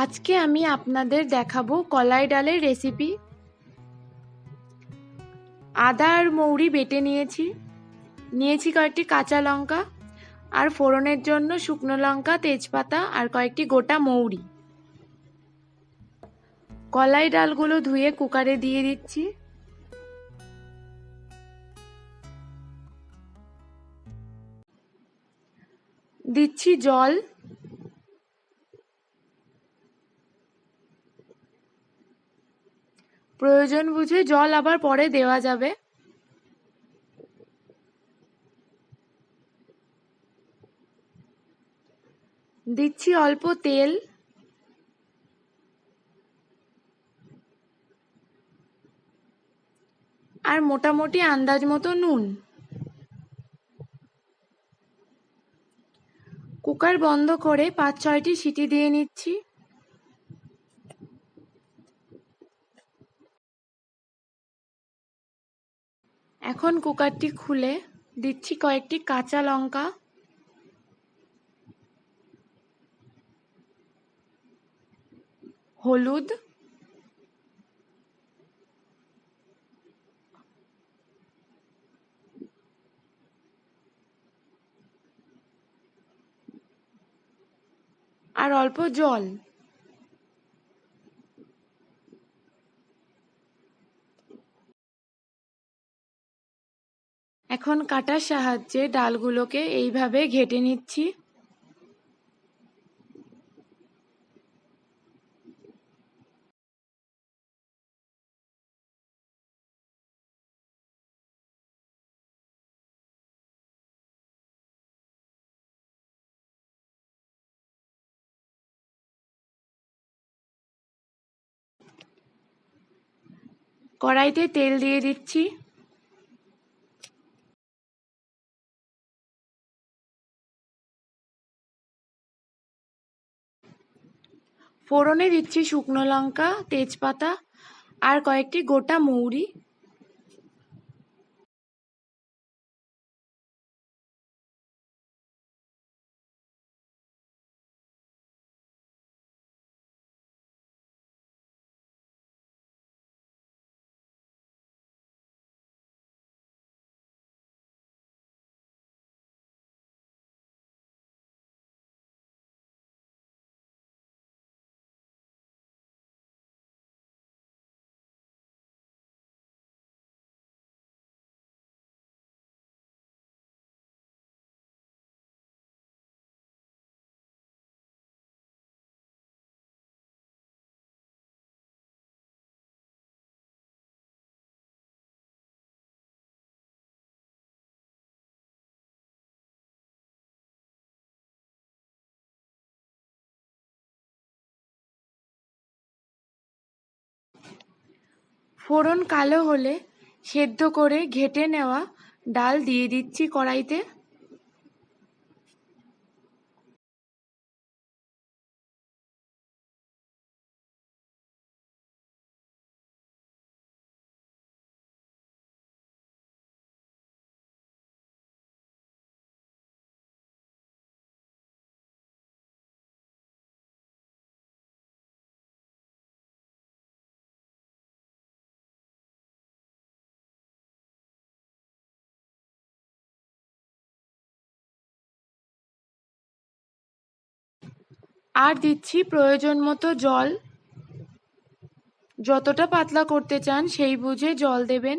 আজকে আমি আপনাদের দেখাবো কলাই ডালের রেসিপি। আদা আর মৌরি বেটে নিয়েছি। নিয়েছি কয়েকটি কাঁচা লঙ্কা আর ফোড়নের জন্য শুকনো লঙ্কা, তেজপাতা আর কয়েকটি গোটা মৌরি। কলাই ডালগুলো ধুয়ে কুকারে দিয়ে দিচ্ছি। দিচ্ছি জল। প্রয়োজন বুঝে জল আবার পরে দেওয়া যাবে। দিচ্ছি অল্প তেল। আর মোটামুটি আন্দাজ মতো নুন। কুকার বন্ধ করে পাঁচ ছয়টি সিটি দিয়ে নিচ্ছি। এখন কুকারটি খুলে দিচ্ছি কয়েকটি কাঁচা লঙ্কা। হলুদ। আর অল্প জল। এখন কাটার সাহায্যে ডালগুলোকে এইভাবে ঘেটে নিচ্ছি। কড়াইতে তেল দিয়ে দিচ্ছি। ফোড়নে দিচ্ছি শুকনো লঙ্কা তেজপাতা আর কয়েকটি গোটা মৌরি। ফোড়ন কালো হলে সেদ্ধ করে ঘেঁটে নেওয়া ডাল দিয়ে দিচ্ছি কড়াইতে। আর দিচ্ছি প্রয়োজন মতো জল। যতটা পাতলা করতে চান সেই বুঝে জল দেবেন।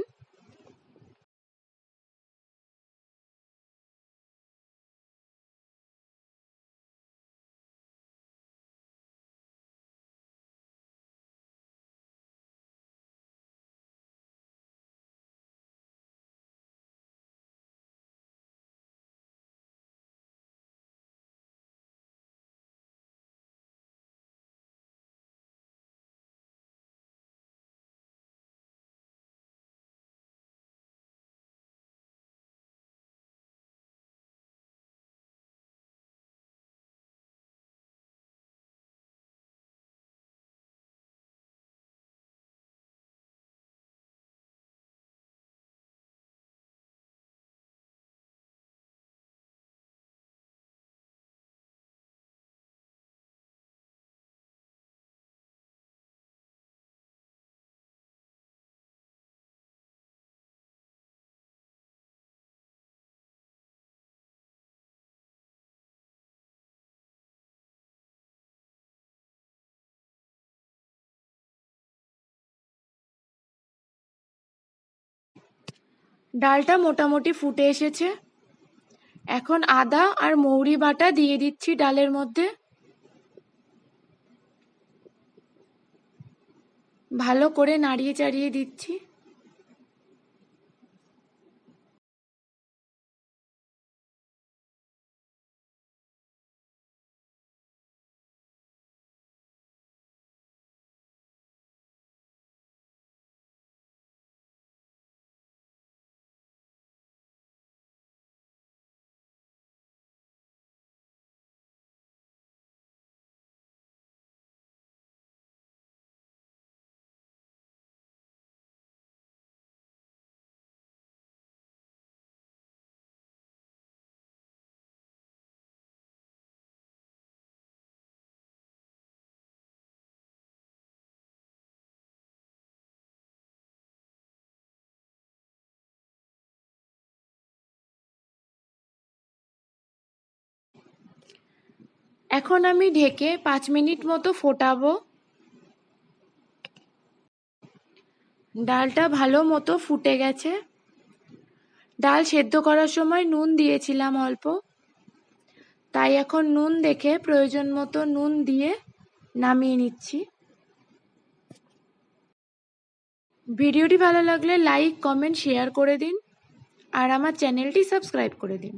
ডালটা মোটামুটি ফুটে এসেছে। এখন আদা আর মৌরি বাটা দিয়ে দিচ্ছি ডালের মধ্যে। ভালো করে নাড়িয়ে চাড়িয়ে দিচ্ছি। এখন আমি ঢেকে পাঁচ মিনিট মতো ফোটাবো। ডালটা ভালো মতো ফুটে গেছে। ডাল সেদ্ধ করার সময় নুন দিয়েছিলাম অল্প। তাই এখন নুন দেখে প্রয়োজন মতো নুন দিয়ে নামিয়ে নিচ্ছি। ভিডিওটি ভালো লাগলে লাইক, কমেন্ট, শেয়ার করে দিন। আর আমার চ্যানেলটি সাবস্ক্রাইব করে দিন।